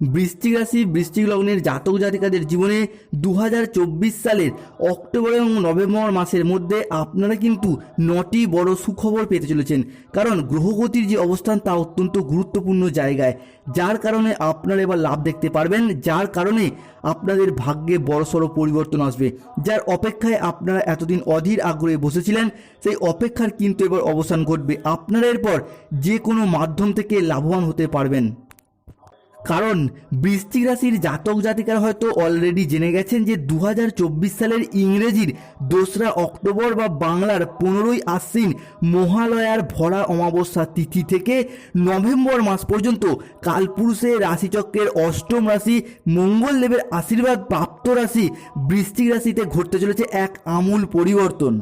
বৃশ্চিক রাশি, বৃশ্চিক লগ্নের জাতক জাতিকাদের জীবনে দু হাজার চব্বিশ সালের অক্টোবর এবং নভেম্বর মাসের মধ্যে আপনারা কিন্তু নটি বড় সুখবর পেতে চলেছেন। কারণ গ্রহগতির যে অবস্থান তা অত্যন্ত গুরুত্বপূর্ণ জায়গায়। যার কারণে আপনারা এবার লাভ দেখতে পারবেন। যার কারণে আপনাদের ভাগ্যে বড়সড় পরিবর্তন আসবে। যার অপেক্ষায় আপনারা এতদিন অধীর আগ্রহে বসেছিলেন, সেই অপেক্ষার কিন্তু এবার অবসান ঘটবে। আপনারা এরপর যে কোনো মাধ্যম থেকে লাভবান হতে পারবেন। কারণ বৃশ্চিক রাশির জাতক জাতিকারা হয়তো অলরেডি জেনে গেছেন যে দু হাজার চব্বিশ সালের ইংরেজির দোসরা অক্টোবর বা বাংলার পনেরোই আশ্বিন মহালয়ার ভরা অমাবস্যা তিথি থেকে নভেম্বর মাস পর্যন্ত কালপুরুষে রাশিচক্রের অষ্টম রাশি মঙ্গলদেবের আশীর্বাদ প্রাপ্ত রাশি বৃশ্চিক রাশিতে ঘটতে চলেছে এক আমূল পরিবর্তন।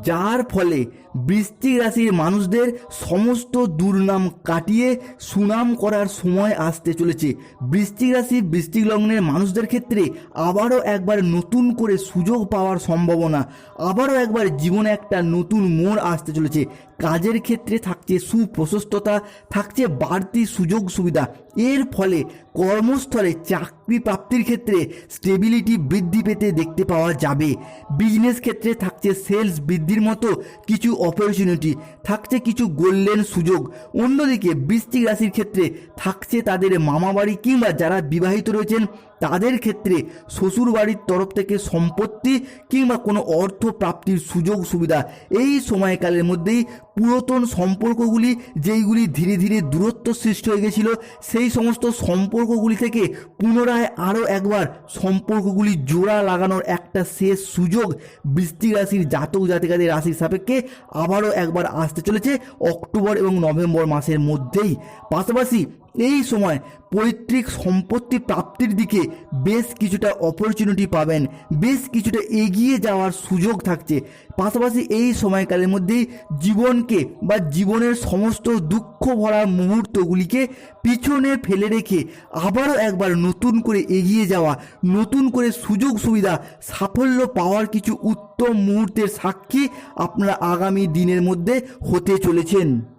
যার ফলে বৃশ্চিক রাশির মানুষদের সমস্ত দুর্নাম কাটিয়ে সুনাম করার সময় আসতে চলেছে। বৃশ্চিক রাশি, বৃশ্চিক লগ্নের মানুষদের ক্ষেত্রে আবারও একবার নতুন করে সুযোগ পাওয়ার সম্ভাবনা, আবারও একবার জীবনে একটা নতুন মোড় আসতে চলেছে। কাজের ক্ষেত্রে থাকছে সুপ্রশস্ততা, থাকছে বাড়তি সুযোগ সুবিধা। এর ফলে কর্মস্থলে চাকরি প্রাপ্তির ক্ষেত্রে স্টেবিলিটি বৃদ্ধি পেতে দেখতে পাওয়া যাবে। বিজনেস ক্ষেত্রে থাকছে সেলস বৃদ্ধির মতো কিছু অপরচুনিটি থাকছে কিছু গোল্ডেন সুযোগ। অন্যদিকে বৃষ্টিক রাশির ক্ষেত্রে থাকছে তাদের মামাবাড়ি কিংবা যারা বিবাহিত রয়েছেন, তাদের ক্ষেত্রে শ্বশুর বাড়ির তরফ থেকে সম্পত্তি কিংবা কোনো অর্থ প্রাপ্তির সুযোগ সুবিধা এই সময়কালের মধ্যেই পুরাতন সম্পর্কগুলি যেইগুলি ধীরে ধীরে দূরত্ব সৃষ্টি হয়ে গেছিল, সেই সমস্ত সম্পর্কগুলি থেকে পুনরায় আরও একবার সম্পর্কগুলি জোড়া লাগানোর একটা শেষ সুযোগ বৃষ্টি রাশির জাতক জাতিকাদের রাশির সাপেক্ষে আবারও একবার আসতে চলেছে অক্টোবর এবং নভেম্বর মাসের মধ্যেই। পাশাপাশি এই সময় পৈতৃক সম্পত্তি প্রাপ্তির দিকে বেশ কিছুটা অপরচুনিটি পাবেন। বেশ কিছুটা এগিয়ে যাওয়ার সুযোগ থাকছে। পাশাপাশি এই সময়কালের মধ্যেই জীবনকে বা জীবনের সমস্ত দুঃখ ভরা মুহূর্তগুলিকে পিছনে ফেলে রেখে আবারও একবার নতুন করে এগিয়ে যাওয়া, নতুন করে সুযোগ সুবিধা, সাফল্য পাওয়ার কিছু উত্তম মুহূর্তের সাক্ষী আপনারা আগামী দিনের মধ্যে হতে চলেছেন।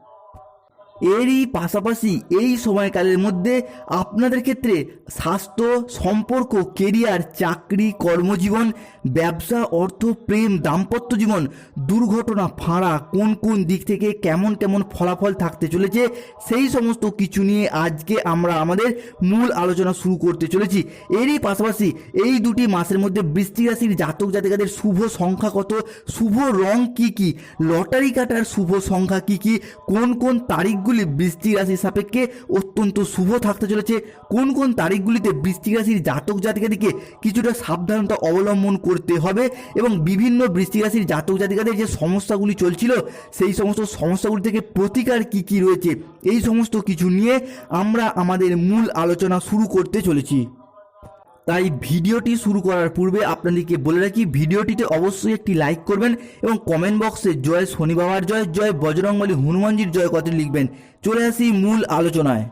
এরই পাশাপাশি এই সময়কালের মধ্যে আপনাদের ক্ষেত্রে স্বাস্থ্য সম্পর্ক কেরিয়ার চাকরি কর্মজীবন ব্যবসা, অর্থ, প্রেম, দাম্পত্য জীবন, দুর্ঘটনা, ফাঁড়া, কোন কোন দিক থেকে কেমন কেমন ফলাফল থাকতে চলেছে, সেই সমস্ত কিছু নিয়ে আজকে আমরা আমাদের মূল আলোচনা শুরু করতে চলেছি। এরই পাশাপাশি এই দুটি মাসের মধ্যে বৃষ্টি রাশির জাতক জাতিকাদের শুভ সংখ্যা কত, শুভ রং কি কি, লটারি কাটার শুভ সংখ্যা কি কি, কোন কোন তারিখগুলি বৃষ্টি রাশির সাপেক্ষে অত্যন্ত শুভ থাকতে চলেছে, কোন কোন তারিখগুলিতে বৃষ্টি রাশির জাতক জাতিকাদিকে কিছুটা সাবধানতা অবলম্বন করতে হবে এবং বিভিন্ন বৃষ্টি রাশির জাতক জাতিকাদের যে সমস্যাগুলি চলছিল, সেই সমস্ত সমস্যাগুলি থেকে প্রতিকার কি কি রয়েছে, এই সমস্ত কিছু নিয়ে আমরা আমাদের মূল আলোচনা শুরু করতে চলেছি। তাই ভিডিওটি শুরু করার পূর্বে আপনাদেরকে বলে রাখি, ভিডিওটিতে অবশ্যই একটি লাইক করবেন এবং কমেন্ট বক্সে জয় শনি বাবার জয় জয় বজরংবলী হনুমানজির জয় কত লিখবেন। চলে আসি মূল আলোচনায়।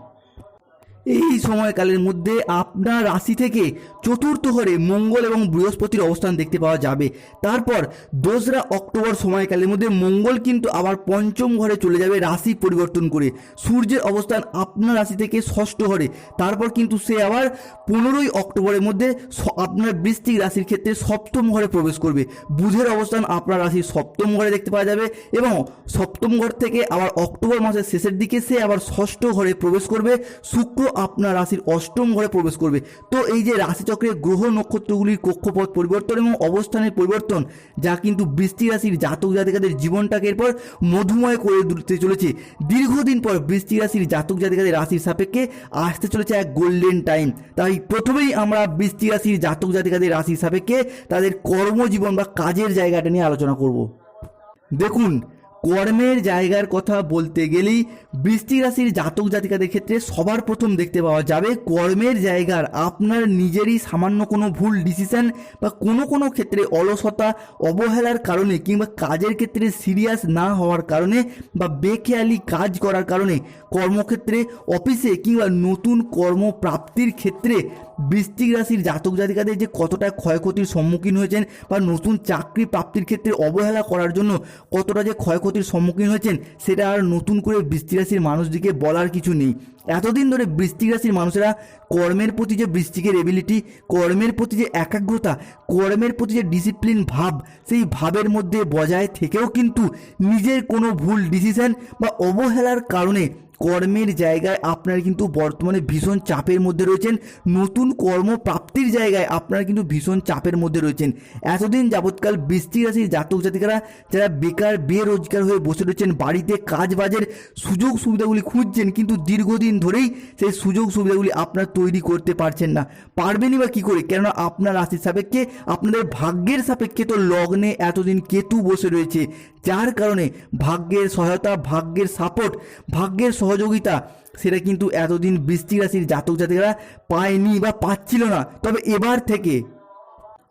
এই সময়কালের মধ্যে আপনার রাশি থেকে চতুর্থ ঘরে মঙ্গল এবং বৃহস্পতির অবস্থান দেখতে পাওয়া যাবে। তারপর দোসরা অক্টোবর সময়কালের মধ্যে মঙ্গল কিন্তু আবার পঞ্চম ঘরে চলে যাবে রাশি পরিবর্তন করে। সূর্যের অবস্থান আপনার রাশি থেকে ষষ্ঠ ঘরে। তারপর কিন্তু সে আবার পনেরোই অক্টোবরের মধ্যে আপনার বৃষ্টিক রাশির ক্ষেত্রে সপ্তম ঘরে প্রবেশ করবে। বুধের অবস্থান আপনার রাশির সপ্তম ঘরে দেখতে পাওয়া যাবে এবং সপ্তম ঘর থেকে আবার অক্টোবর মাসের শেষের দিকে সে আবার ষষ্ঠ ঘরে প্রবেশ করবে। শুক্র আপনার রাশির অষ্টম ঘরে প্রবেশ করবে। তো এই যে রাশিচক্রের গ্রহ নক্ষত্রগুলির কক্ষপথ পরিবর্তন এবং অবস্থানের পরিবর্তন, যা কিন্তু বৃষ্টি রাশির জাতক জাতিকাদের জীবনটাকে এরপর মধুময় করে দিতে চলেছে। দীর্ঘদিন পর বৃষ্টি রাশির জাতক জাতিকাদের রাশির সাপেক্ষে আসতে চলেছে এক গোল্ডেন টাইম তাই প্রথমেই আমরা বৃষ্টি রাশির জাতক জাতিকাদের রাশির সাপেক্ষে তাদের কর্মজীবন বা কাজের জায়গাটা নিয়ে আলোচনা করব। দেখুন কর্মের জায়গার কথা বলতে গেলেই বৃষ্টি রাশির জাতক জাতিকাদের ক্ষেত্রে সবার প্রথম দেখতে পাওয়া যাবে কর্মের জায়গার আপনার নিজেরই সামান্য কোনো ভুল ডিসিশন বা কোনো কোনো ক্ষেত্রে অলসতা, অবহেলার কারণে কিংবা কাজের ক্ষেত্রে সিরিয়াস না হওয়ার কারণে বা বেখেয়ালি কাজ করার কারণে কর্মক্ষেত্রে অফিসে কিংবা নতুন কর্মপ্রাপ্তির ক্ষেত্রে বৃষ্টিক রাশির জাতক জাতিকাদের যে কতটা ক্ষয়ক্ষতির সম্মুখীন হয়েছেন বা নতুন চাকরি প্রাপ্তির ক্ষেত্রে অবহেলা করার জন্য কতটা যে ক্ষয়ক্ষতির সম্মুখীন হয়েছেন, সেটা আর নতুন করে বৃষ্টি রাশির মানুষদিকে বলার কিছু নেই। এতদিন ধরে বৃষ্টিক রাশির মানুষেরা কর্মের প্রতি যে বৃষ্টিকের এবিলিটি কর্মের প্রতি যে একাগ্রতা, কর্মের প্রতি যে ডিসিপ্লিন ভাব, সেই ভাবের মধ্যে বজায় থেকেও কিন্তু নিজের কোনো ভুল ডিসিশন বা অবহেলার কারণে কর্মের জায়গায় আপনারা কিন্তু বর্তমানে ভীষণ চাপের মধ্যে রয়েছেন। নতুন কর্মপ্রাপ্তির জায়গায় আপনারা কিন্তু ভীষণ চাপের মধ্যে রয়েছেন। এতদিন যাবৎকাল বৃষ্টি রাশির জাতক জাতিকারা যারা বেকার, বেরোজগার হয়ে বসে রয়েছেন, বাড়িতে কাজ বাজের সুযোগ সুবিধাগুলি খুঁজছেন, কিন্তু দীর্ঘদিন ধরেই সেই সুযোগ সুবিধাগুলি আপনারা তৈরি করতে পারছেন না। পারবেনই বা কী করে? কেননা আপনার রাশির সাপেক্ষে, আপনাদের ভাগ্যের সাপেক্ষে তো লগ্নে এতদিন কেতু বসে রয়েছে। যার কারণে ভাগ্যের সহায়তা, ভাগ্যের সাপোর্ট ভাগ্যের সহযোগিতা, সেটা কিন্তু এতদিন বৃষ্টি রাশির জাতক জাতিকারা পায়নি বা পাচ্ছিল না। তবে এবার থেকে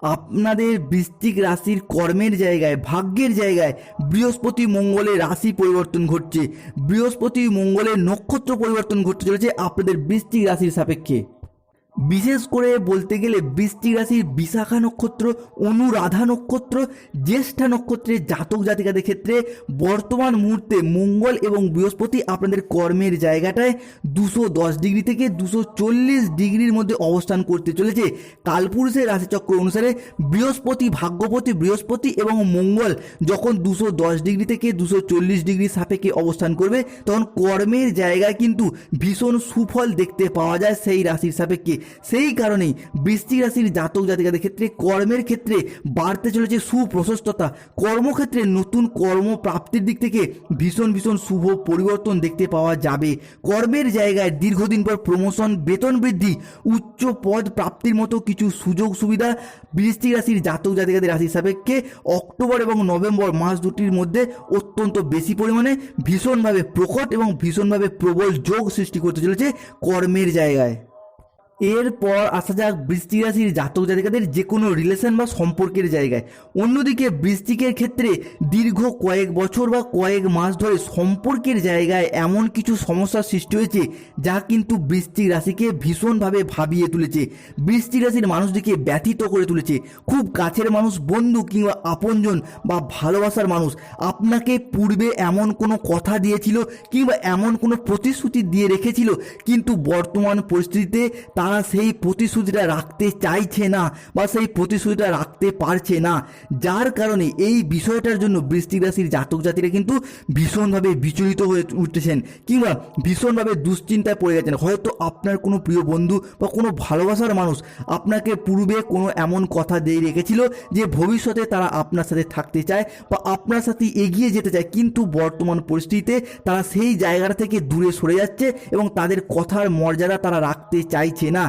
আপনাদের বৃষ্টিক রাশির কর্মের জায়গায়, ভাগ্যের জায়গায় বৃহস্পতি মঙ্গলের রাশি পরিবর্তন ঘটছে। বৃহস্পতি মঙ্গলের নক্ষত্র পরিবর্তন ঘটতে চলেছে আপনাদের বৃষ্টিক রাশির সাপেক্ষে। বিশেষ করে বলতে গেলে বৃষ্টি রাশির বিশাখা নক্ষত্র, অনুরাধা নক্ষত্র, জ্যেষ্ঠা নক্ষত্রের জাতক জাতিকাদের ক্ষেত্রে বর্তমান মুহূর্তে মঙ্গল এবং বৃহস্পতি আপনাদের কর্মের জায়গাটায় দুশো দশ ডিগ্রি থেকে দুশো চল্লিশ ডিগ্রির মধ্যে অবস্থান করতে চলেছে। কালপুরুষের রাশিচক্র অনুসারে বৃহস্পতি, ভাগ্যপতি, বৃহস্পতি এবং মঙ্গল যখন দুশো দশ ডিগ্রি থেকে দুশো চল্লিশ ডিগ্রি সাপেক্ষে অবস্থান করবে, তখন কর্মের জায়গায় কিন্তু ভীষণ সুফল দেখতে পাওয়া যায় সেই রাশির সাপেক্ষে। সেই কারণেই বৃষ্টি রাশির জাতক জাতিকাদের ক্ষেত্রে, কর্মের ক্ষেত্রে বাড়তে চলেছে সুপ্রশস্ততা। কর্মক্ষেত্রে নতুন কর্মপ্রাপ্তির দিক থেকে ভীষণ ভীষণ শুভ পরিবর্তন দেখতে পাওয়া যাবে। কর্মের জায়গায় দীর্ঘদিন পর প্রমোশন বেতন বৃদ্ধি, উচ্চ পদ প্রাপ্তির মতো কিছু সুযোগ সুবিধা বৃষ্টি রাশির জাতক জাতিকাদের রাশির সাপেক্ষে অক্টোবর এবং নভেম্বর মাস দুটির মধ্যে অত্যন্ত বেশি পরিমাণে ভীষণভাবে প্রকট এবং ভীষণভাবে প্রবল যোগ সৃষ্টি করতে চলেছে কর্মের জায়গায়। এরপর আসা যাক বৃষ্টিক রাশির জাতক জাতিকাদের যে কোনো রিলেশন বা সম্পর্কের জায়গায়। অন্যদিকে বৃষ্টিকের ক্ষেত্রে দীর্ঘ কয়েক বছর বা কয়েক মাস ধরে সম্পর্কের জায়গায় এমন কিছু সমস্যার সৃষ্টি হয়েছে, যা কিন্তু বৃষ্টিক রাশিকে ভীষণভাবে ভাবিয়ে তুলেছে। বৃষ্টিক রাশির মানুষটিকে ব্যথিত করে তুলেছে। খুব কাছের মানুষ, বন্ধু কিংবা আপনজন বা ভালোবাসার মানুষ, আপনাকে পূর্বে এমন কোনো কথা দিয়েছিল কিংবা এমন কোনো প্রতিশ্রুতি দিয়ে রেখেছিল, কিন্তু বর্তমান পরিস্থিতিতে তারা সেই প্রতিশ্রুতিটা রাখতে চাইছে না বা সেই প্রতিশ্রুতিটা রাখতে পারছে না। যার কারণে এই বিষয়টার জন্য বৃষ্টিক রাশির জাতক জাতিরা কিন্তু ভীষণভাবে বিচলিত হয়ে উঠতেছেন কিংবা ভীষণভাবে দুশ্চিন্তায় পড়ে গেছেন। হয়তো আপনার কোনো প্রিয় বন্ধু বা কোনো ভালোবাসার মানুষ আপনাকে পূর্বে কোনো এমন কথা দিয়ে রেখেছিল যে ভবিষ্যতে তারা আপনার সাথে থাকতে চায় বা আপনার সাথে এগিয়ে যেতে চায়, কিন্তু বর্তমান পরিস্থিতিতে তারা সেই জায়গাটা থেকে দূরে সরে যাচ্ছে এবং তাদের কথার মর্যাদা তারা রাখতে চাইছে না।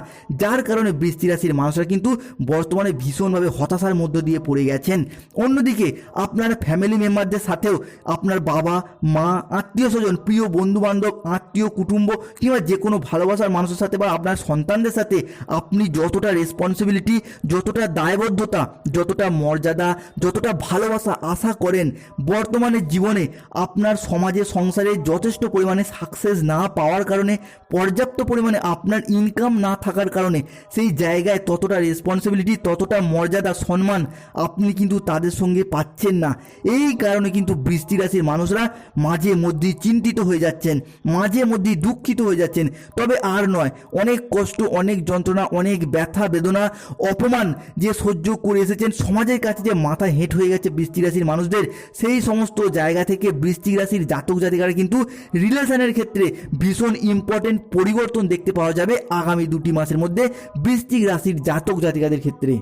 যার কারণে বৃষ্টি রাশির মানুষরা কিন্তু বর্তমানে ভীষণভাবে হতাশার মধ্য দিয়ে পড়ে গেছেন। অন্যদিকে আপনার ফ্যামিলি মেম্বারদের সাথেও আপনার বাবা, মা, আত্মীয় স্বজন, প্রিয় বন্ধু বান্ধব আত্মীয় কুটুম্ব কিংবা যে কোনো ভালোবাসার মানুষের সাথে বা আপনার সন্তানদের সাথে আপনি যতটা রেসপন্সিবিলিটি যতটা দায়বদ্ধতা, যতটা মর্যাদা, যতটা ভালোবাসা আশা করেন, বর্তমানে জীবনে আপনার সমাজে, সংসারে যথেষ্ট পরিমাণে সাকসেস না পাওয়ার কারণে পর্যাপ্ত পরিমাণে আপনার ইনকাম না থাকার কারণে সেই জায়গায় ততটা রেসপন্সিবিলিটি ততটা মর্যাদা, সম্মান আপনি কিন্তু তাদের সঙ্গে পাচ্ছেন না। এই কারণে কিন্তু বৃষ্টি রাশির মানুষরা মাঝে মধ্যেই চিন্তিত হয়ে যাচ্ছেন, মাঝে মধ্যেই দুঃখিত হয়ে যাচ্ছেন। তবে আর নয়, অনেক কষ্ট, অনেক যন্ত্রণা, অনেক ব্যথা, বেদনা, অপমান যে সহ্য করে এসেছেন, সমাজের কাছে যে মাথা হেঁট হয়ে গেছে বৃষ্টি রাশির মানুষদের, সেই সমস্ত জায়গা থেকে বৃষ্টি রাশির জাতক জাতিকারা কিন্তু রিলেশনের ক্ষেত্রে ভীষণ ইম্পর্টেন্ট পরিবর্তন দেখতে পাওয়া যাবে আগামী দুটি মাসের মধ্যে বৃষ্টিক রাশির জাতক জাতিকাদের ক্ষেত্রে।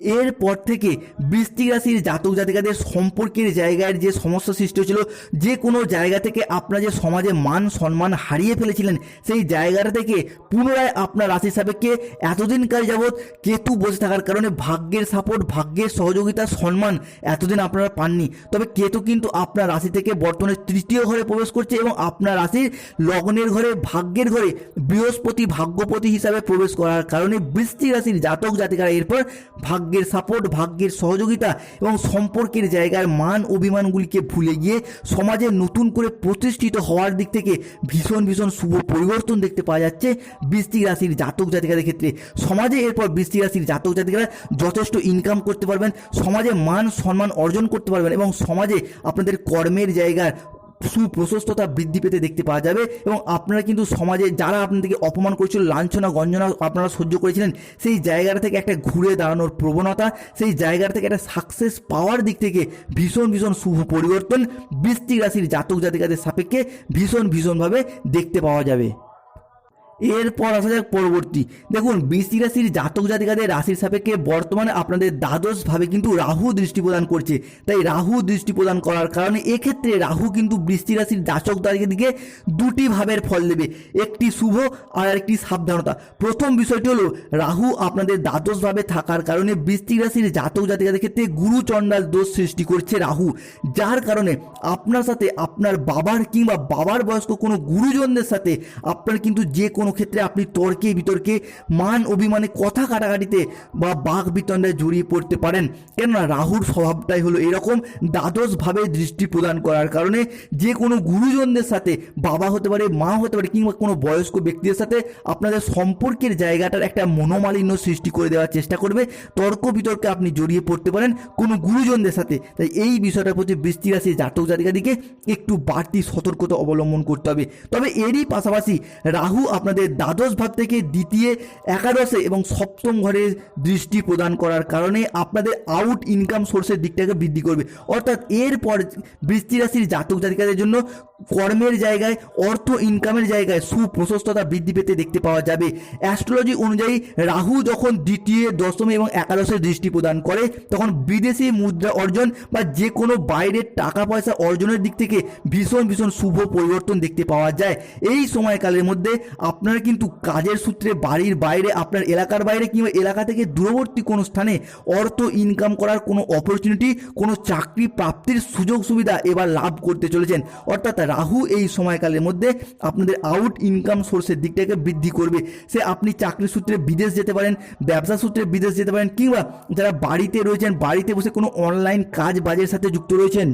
এরপর থেকে বৃষ্টিক রাশির জাতক জাতিকাদের সম্পর্কের জায়গায় যে সমস্যা সৃষ্টি হয়েছিল, যে কোনো জায়গা থেকে আপনারা যে সমাজে মান সম্মান হারিয়ে ফেলেছিলেন, সেই জায়গাটা থেকে পুনরায় আপনার রাশি সাপেক্ষে এতদিনকাল যাবৎ কেতু বসে থাকার কারণে ভাগ্যের সাপোর্ট ভাগ্যের সহযোগিতা, সম্মান এতদিন আপনারা পাননি। তবে কেতু কিন্তু আপনার রাশি থেকে বর্তমানে তৃতীয় ঘরে প্রবেশ করছে এবং আপনার রাশির লগ্নের ঘরে, ভাগ্যের ঘরে বৃহস্পতি ভাগ্যপতি হিসাবে প্রবেশ করার কারণে বৃষ্টি রাশির জাতক জাতিকারা এরপর ভাগ্যের সাপোর্ট ভাগ্যের সহযোগিতা এবং সম্পর্কের জায়গার মান অভিমানগুলিকে ভুলে গিয়ে সমাজে নতুন করে প্রতিষ্ঠিত হওয়ার দিক থেকে ভীষণ ভীষণ শুভ পরিবর্তন দেখতে পাওয়া যাচ্ছে বৃষ্টি রাশির জাতক জাতিকাদের ক্ষেত্রে। সমাজে এরপর বৃষ্টি রাশির জাতক জাতিকারা যথেষ্ট ইনকাম করতে পারবেন, সমাজে মান সম্মান অর্জন করতে পারবেন এবং সমাজে আপনাদের কর্মের জায়গার সুপ্রশস্ততা বৃদ্ধি পেতে দেখতে পাওয়া যাবে এবং আপনারা কিন্তু সমাজে যারা আপনাদেরকে অপমান করেছিল, লাঞ্ছনা, গঞ্জনা আপনারা সহ্য করেছিলেন, সেই জায়গাটা থেকে একটা ঘুরে দাঁড়ানোর প্রবণতা, সেই জায়গাটা থেকে একটা সাকসেস পাওয়ার দিক থেকে ভীষণ ভীষণ শুভ পরিবর্তন বৃষ্টি রাশির জাতক জাতিকাদের সাপেক্ষে ভীষণ, ভীষণভাবে দেখতে পাওয়া যাবে। এরপর আসা যাক পরবর্তী। দেখুন বৃষ্টি রাশির জাতক জাতিকাদের রাশির সাপেক্ষে বর্তমানে আপনাদের দ্বাদশভাবে কিন্তু রাহু দৃষ্টি প্রদান করছে। তাই রাহু দৃষ্টি প্রদান করার কারণে এক্ষেত্রে রাহু কিন্তু বৃষ্টি রাশির জাতক দিকে দুটি ভাবের ফল দেবে। একটি শুভ আর একটি সাবধানতা। প্রথম বিষয়টি হলো, রাহু আপনাদের দ্বাদশভাবে থাকার কারণে বৃষ্টি রাশির জাতক জাতিকাদের ক্ষেত্রে গুরু চণ্ডাল দোষ সৃষ্টি করছে রাহু। যার কারণে আপনার সাথে আপনার বাবার কিংবা বাবার বয়স্ক কোনো গুরুজনদের সাথে আপনার কিন্তু যে কোনো ক্ষেত্রে আপনি তর্কে, বিতর্কে, মান অভিমানে কথা কাটাকাটিতে বা বাঘ বিতণ্ডায় জড়িয়ে পড়তে পারেন। কেননা রাহুর স্বভাবটাই হলো এরকম দ্বাদশভাবে দৃষ্টি প্রদান করার কারণে যে কোনো গুরুজনদের সাথে, বাবা হতে পারে, মা হতে পারে কিংবা কোনো বয়স্ক ব্যক্তিদের সাথে আপনাদের সম্পর্কের জায়গাটার একটা মনোমালিন্য সৃষ্টি করে দেওয়ার চেষ্টা করবে। তর্ক, বিতর্কে আপনি জড়িয়ে পড়তে পারেন কোনো গুরুজনদের সাথে। তাই এই বিষয়টার প্রতি বৃষ্টি রাশি জাতক জাতিকাদিকে একটু বাড়তি সতর্কতা অবলম্বন করতে হবে। তবে এরই পাশাপাশি রাহু আপনাদের দ্বাদশ ভাব থেকে দ্বিতীয় একাদশে এবং সপ্তম ঘরে দৃষ্টি প্রদান করার কারণে আপনাদের আউট ইনকাম সোর্সের দিকটাকে বৃদ্ধি করবে। অর্থাৎ এরপর বৃষ্টি রাশির জাতক জাতিকাদের জন্য কর্মের জায়গায়, অর্থ ইনকামের জায়গায় সুপ্রশস্ততা বৃদ্ধি পেতে দেখতে পাওয়া যাবে। অ্যাস্ট্রোলজি অনুযায়ী রাহু যখন দ্বিতীয়, দশম এবং একাদশের দৃষ্টি প্রদান করে, তখন বিদেশি মুদ্রা অর্জন বা যে কোনো বাইরের টাকা পয়সা অর্জনের দিক থেকে ভীষণ ভীষণ শুভ পরিবর্তন দেখতে পাওয়া যায়। এই সময়কালের মধ্যে আপনারা কিন্তু কাজের সূত্রে বাড়ির বাইরে, আপনার এলাকার বাইরে কিংবা এলাকা থেকে দূরবর্তী কোনো স্থানে অর্থ ইনকাম করার কোনো অপরচুনিটি কোনো চাকরি প্রাপ্তির সুযোগ সুবিধা এবার লাভ করতে চলেছেন। অর্থাৎ রাহু এই সময়কালের মধ্যে আপনাদের আউট ইনকাম সোর্সের দিকটাকে বৃদ্ধি করবে। সে আপনি চাকরি সূত্রে বিদেশ যেতে পারেন, ব্যবসা সূত্রে বিদেশ যেতে পারেন, কিংবা যারা বাড়িতে রয়েছেন, বাড়িতে বসে কোনো অনলাইন কাজ বাজের সাথে যুক্ত রয়েছেন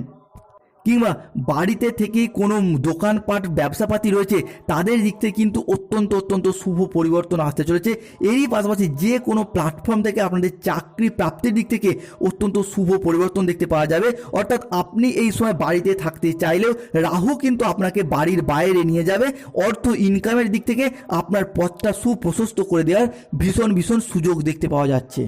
কিংবা বাড়িতে থেকেই কোনো দোকানপাট, ব্যবসাপাতি রয়েছে, তাদের দিক থেকে কিন্তু অত্যন্ত অত্যন্ত শুভ পরিবর্তন আসতে চলেছে। এরই পাশাপাশি যে কোনো প্ল্যাটফর্ম থেকে আপনাদের চাকরি প্রাপ্তির দিক থেকে অত্যন্ত শুভ পরিবর্তন দেখতে পাওয়া যাবে। অর্থাৎ আপনি এই সময় বাড়িতে থাকতে চাইলেও রাহু কিন্তু আপনাকে বাড়ির বাইরে নিয়ে যাবে। অর্থ ইনকামের দিক থেকে আপনার পথটা সুপ্রশস্ত করে দেওয়ার ভীষণ ভীষণ সুযোগ দেখতে পাওয়া যাচ্ছে।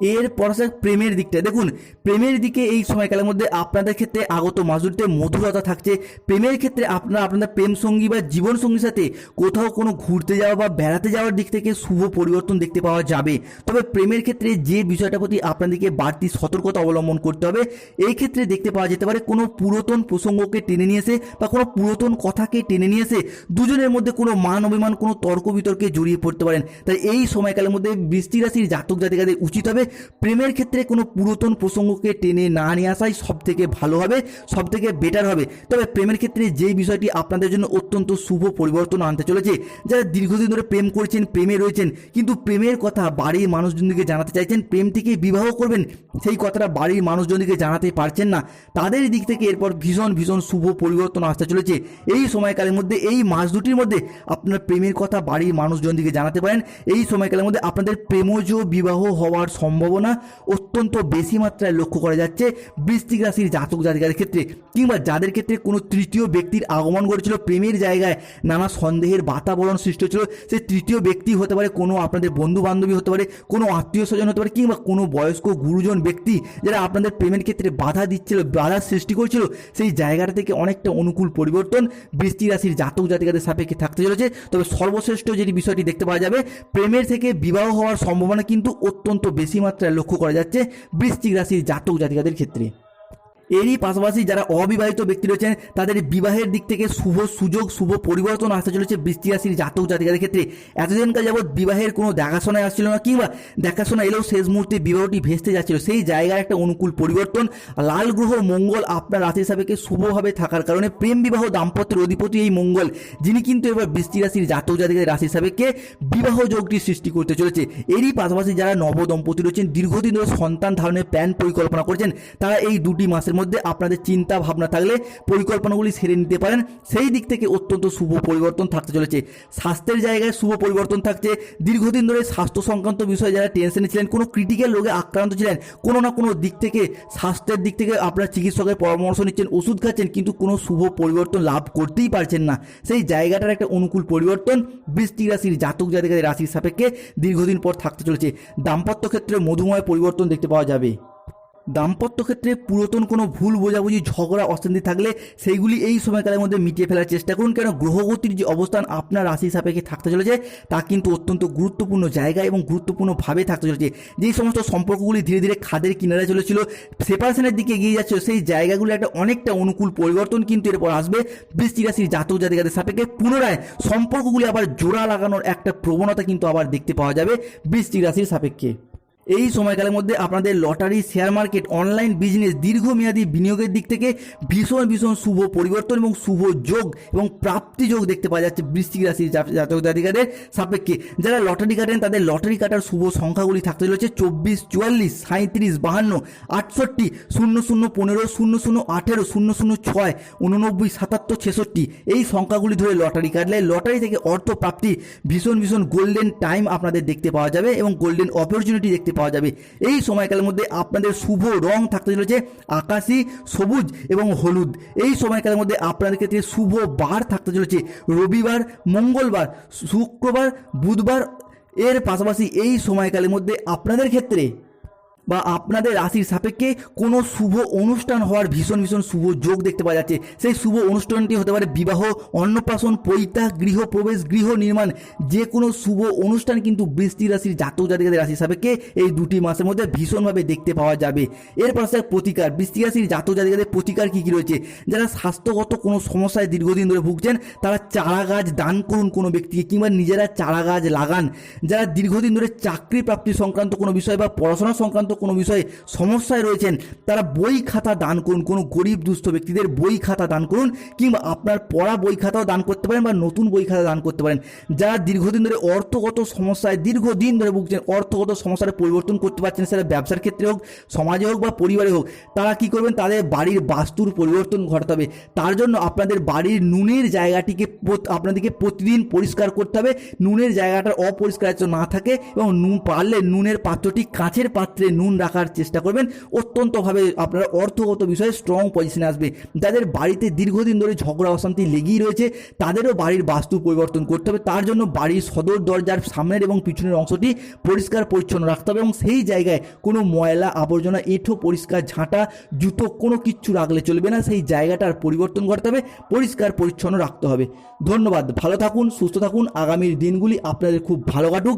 এর পর প্রেমের দিকটা দেখুন, প্রেমের দিকে এই সময়কালের মধ্যে আপনাদের ক্ষেত্রে আগত মাসুরিতে মধুরতা থাকছে। প্রেমের ক্ষেত্রে আপনারা আপনাদের প্রেম সঙ্গী বা জীবন সঙ্গীর সাথে কোথাও কোনো ঘুরতে যাওয়া বা বেড়াতে যাওয়ার দিক থেকে শুভ পরিবর্তন দেখতে পাওয়া যাবে। তবে প্রেমের ক্ষেত্রে যে বিষয়টার প্রতি আপনাদেরকে বাড়তি সতর্কতা অবলম্বন করতে হবে, এই ক্ষেত্রে দেখতে পাওয়া যেতে পারে কোনো পুরাতন প্রসঙ্গকে টেনে নিয়ে এসে বা কোনো পুরাতন কথাকে টেনে নিয়ে এসে দুজনের মধ্যে কোনো মান অভিমান, কোনো তর্ক বিতর্কে জড়িয়ে পড়তে পারেন। তাই এই সময়কালের মধ্যে বৃষ্টি রাশির জাতক জাতিকাদের উচিত হবে প্রেমের ক্ষেত্রে কোনো পুরাতন প্রসঙ্গকে টেনে না নিয়ে আসাই সব থেকে ভালো হবে সব থেকে বেটার হবে। তবে প্রেমের ক্ষেত্রে যেই বিষয়টি আপনাদের জন্য অত্যন্ত শুভ পরিবর্তন আনতে চলেছে, যারা দীর্ঘদিন ধরে প্রেম করছেন, প্রেমে রয়েছেন, কিন্তু প্রেমের কথা বাড়ির মানুষজনকে জানাতে চাইছেন প্রেম থেকে বিবাহ করবেন, সেই কথাটা বাড়ির মানুষজনকে জানাতে পারছেন না। তাদের দিক থেকে এরপর ভীষণ ভীষণ শুভ পরিবর্তন আসতে চলেছে। এই সময়কালের মধ্যে, এই মাস দুটির মধ্যে আপনার প্রেমের কথা বাড়ির মানুষজনকে জানাতে পারেন। এই সময়কালের মধ্যে আপনাদের প্রেমজ বিবাহ হওয়ার সম্ভাবনা অত্যন্ত বেশি মাত্রায় লক্ষ্য করা যাচ্ছে বৃষ্টিক রাশির জাতক জাতিকাদের ক্ষেত্রে কিংবা যাদের ক্ষেত্রে কোনো তৃতীয় ব্যক্তির আগমন ঘটেছিল, প্রেমের জায়গায় নানা সন্দেহের বাতাবরণ সৃষ্টি হচ্ছিল সে তৃতীয় ব্যক্তি হতে পারে কোনো আপনাদের বন্ধু বান্ধবী হতে পারে, কোনো আত্মীয় স্বজন হতে পারে কিংবা কোনো বয়স্ক গুরুজন ব্যক্তি যারা আপনাদের প্রেমের ক্ষেত্রে বাধা দিচ্ছিল বাধার সৃষ্টি করছিল, সেই জায়গাটা থেকে অনেকটা অনুকূল পরিবর্তন বৃষ্টি রাশির জাতক জাতিকাদের সাপেক্ষে থাকতে চলেছে। তবে সর্বশ্রেষ্ঠ যেটি বিষয়টি দেখতে পাওয়া যাবে, প্রেমের থেকে বিবাহ হওয়ার সম্ভাবনা কিন্তু অত্যন্ত বেশি মাত্রায় লক্ষ্য করা যাচ্ছে বৃষ্টিক রাশির জাতক জাতিকাদের ক্ষেত্রে। এরই পাশাপাশি যারা অবিবাহিত ব্যক্তি রয়েছেন, তাদের বিবাহের দিক থেকে শুভ সুযোগ, শুভ পরিবর্তন আসতে চলেছে বৃষ্টি রাশির জাতক জাতিকাদের ক্ষেত্রে। এতদিনকার যাবৎ বিবাহের কোনো দেখাশোনায় আসছিল না, কিংবা দেখাশোনা এলেও শেষ মুহূর্তে বিবাহটি ভেস্তে যাচ্ছিল। সেই জায়গায় একটা অনুকূল পরিবর্তন, লাল গ্রহ, মঙ্গল আপনার রাশি সাপেক্ষে শুভভাবে থাকার কারণে প্রেম বিবাহ দাম্পত্যের অধিপতি এই মঙ্গল, যিনি কিন্তু এবার বৃষ্টি রাশির জাতক জাতিকাদের রাশি সাপেক্ষে বিবাহ যোগটি সৃষ্টি করতে চলেছে। এরই পাশাপাশি যারা নবদম্পতি রয়েছেন, দীর্ঘদিন ধরে সন্তান ধারণের প্ল্যান পরিকল্পনা করেছেন, তারা এই দুটি মাসের মধ্যে আপনাদের চিন্তা ভাবনা থাকলে পরিকল্পনাগুলি সেরে নিতে পারেন। সেই দিক থেকে অত্যন্ত শুভ পরিবর্তন থাকতে চলেছে। স্বাস্থ্যের জায়গায় শুভ পরিবর্তন থাকছে। দীর্ঘদিন ধরে স্বাস্থ্য সংক্রান্ত বিষয়ে যারা টেনশনে ছিলেন, কোনো ক্রিটিক্যাল রোগে আক্রান্ত ছিলেন, কোনো না কোনো দিক থেকে, স্বাস্থ্যের দিক থেকে আপনার চিকিৎসকের পরামর্শ নিচ্ছেন, ওষুধ খাচ্ছেন, কিন্তু কোনো শুভ পরিবর্তন লাভ করতেই পারছেন না। সেই জায়গাটার একটা অনুকূল পরিবর্তন বৃষ্টি রাশির জাতক জাতিকাদের রাশির সাপেক্ষে দীর্ঘদিন পর থাকতে চলেছে। দাম্পত্য ক্ষেত্রে মধুময় পরিবর্তন দেখতে পাওয়া যাবে। দাম্পত্য ক্ষেত্রে পুরাতন কোনো ভুল, বোঝাবুঝি, ঝগড়া, অশান্তি থাকলে সেইগুলি এই সময়কালের মধ্যে মিটিয়ে ফেলার চেষ্টা করুন। কেন? গ্রহগতির যে অবস্থান, আপনার রাশি সাপেক্ষে থাকতে চলেছে, তা কিন্তু অত্যন্ত গুরুত্বপূর্ণ জায়গা এবং গুরুত্বপূর্ণভাবে থাকতে চলেছে। যেই সমস্ত সম্পর্কগুলি ধীরে ধীরে খাদের কিনারে চলেছিল, সেপারেশনের দিকে এগিয়ে যাচ্ছে সেই জায়গাগুলো একটা অনেকটা অনুকূল পরিবর্তন কিন্তু এরপর আসবে। বৃষ্টি রাশির জাতক জাতিকাদের সাপেক্ষে পুনরায় সম্পর্কগুলি আবার জোড়া লাগানোর একটা প্রবণতা কিন্তু আবার দেখতে পাওয়া যাবে বৃষ্টি রাশির সাপেক্ষে। এই সময়কালের মধ্যে আপনাদের lottery share market online business দীর্ঘমেয়াদী বিনিয়োগের দিক থেকে ভীষণ ভীষণ শুভ পরিবর্তন এবং শুভ যোগ এবং প্রাপ্তি যোগ দেখতে পাওয়া যাচ্ছে বৃশ্চিক রাশির জাতক জাতিকাদের সাপেক্ষে। যারা লটারি কাটেন, তাদের লটারি কাটার শুভ সংখ্যাগুলি থাকতে চলেছে চব্বিশ, চুয়াল্লিশ সাঁত্রিশ বাহান্ন, আটষট্টি, শূন্য শূন্য, পনেরো, শূন্য শূন্য, আঠেরো, শূন্য শূন্য, ছয় উননব্বই সাতাত্তর, ছেষট্টি, এই সংখ্যাগুলি ধরে লটারি কাটলে লটারি থেকে অর্থ প্রাপ্তি ভীষণ ভীষণ গোল্ডেন টাইম আপনাদের দেখতে পাওয়া যাবে এবং গোল্ডেন অপরচুনিটি দেখতে পাওয়া যাবে। এই সময়কালের মধ্যে আপনাদের শুভ রং থাকতে চলেছে, আকাশি, সবুজ এবং হলুদ। এই সময়কালের মধ্যে আপনাদের ক্ষেত্রে শুভ বার থাকতে চলেছে, রবিবার, মঙ্গলবার, শুক্রবার, বুধবার। এর পাশাপাশি এই সময়কালের মধ্যে আপনাদের ক্ষেত্রে বা আপনাদের রাশির সাপেক্ষে কোনো শুভ অনুষ্ঠান হওয়ার ভীষণ ভীষণ শুভ যোগ দেখতে পাওয়া যাচ্ছে। সেই শুভ অনুষ্ঠানটি হতে পারে বিবাহ, অন্নপ্রাশন, পৈতা গৃহপ্রবেশ গৃহ নির্মাণ। যে কোনো শুভ অনুষ্ঠান কিন্তু বৃষ্টি রাশির জাতক জাতিকাদের রাশির সাপেক্ষে এই দুটি মাসের মধ্যে ভীষণভাবে দেখতে পাওয়া যাবে। এর পাশে প্রতিকার। বৃষ্টি রাশির জাতক জাতিকাদের প্রতিকার কী কী রয়েছে? যারা স্বাস্থ্যগত কোনো সমস্যায় দীর্ঘদিন ধরে ভুগছেন, তারা চারা গাছ দান করুন কোনো ব্যক্তিকে কিংবা নিজেরা চারা গাছ লাগান। যারা দীর্ঘদিন ধরে চাকরি প্রাপ্তি সংক্রান্ত কোনো বিষয় বা পড়াশোনা সংক্রান্ত কোনো বিষয়ে সমস্যায় রয়েছেন, তারা বই খাতা দান করুন, কোনো গরিব দুস্থ ব্যক্তিদের বই খাতা দান করুন, কিংবা আপনার পড়া বই খাতাও দান করতে পারেন বা নতুন বই খাতা দান করতে পারেন। যারা দীর্ঘদিন ধরে অর্থগত সমস্যায়, দীর্ঘদিন ধরে ভুগছেন, অর্থগত সমস্যার পরিবর্তন করতে পারছেন সেটা ব্যবসার ক্ষেত্রে হোক, সমাজে হোক বা পরিবারে হোক, তারা কি করবেন? তাদের বাড়ির বাস্তুর পরিবর্তন ঘটাতে হবে। তার জন্য আপনাদের বাড়ির নুনের জায়গাটিকে আপনাদেরকে প্রতিদিন পরিষ্কার করতে হবে। নুনের জায়গাটা অপরিষ্কার না থাকে এবং নুন, পারলে নুনের পাত্রটি কাঁচের পাত্রে নুন রাখার চেষ্টা করবেন। অত্যন্তভাবে আপনারা অর্থগত বিষয়ে স্ট্রং পজিশনে আসবে। যাদের বাড়িতে দীর্ঘদিন ধরে ঝগড়া অশান্তি লেগেই রয়েছে, তাদেরও বাড়ির বাস্তু পরিবর্তন করতে হবে। তার জন্য বাড়ির সদর দরজার সামনের এবং পিছনের অংশটি পরিষ্কার পরিচ্ছন্ন রাখতে হবে এবং সেই জায়গায় কোনো ময়লা আবর্জনা, এঁঠো, পরিষ্কার ঝাঁটা, জুতো কোনো কিচ্ছু রাখলে চলবে না। সেই জায়গাটার পরিবর্তন করতে হবে, পরিষ্কার পরিচ্ছন্ন রাখতে হবে। ধন্যবাদ। ভালো থাকুন, সুস্থ থাকুন। আগামীর দিনগুলি আপনাদের খুব ভালো কাটুক।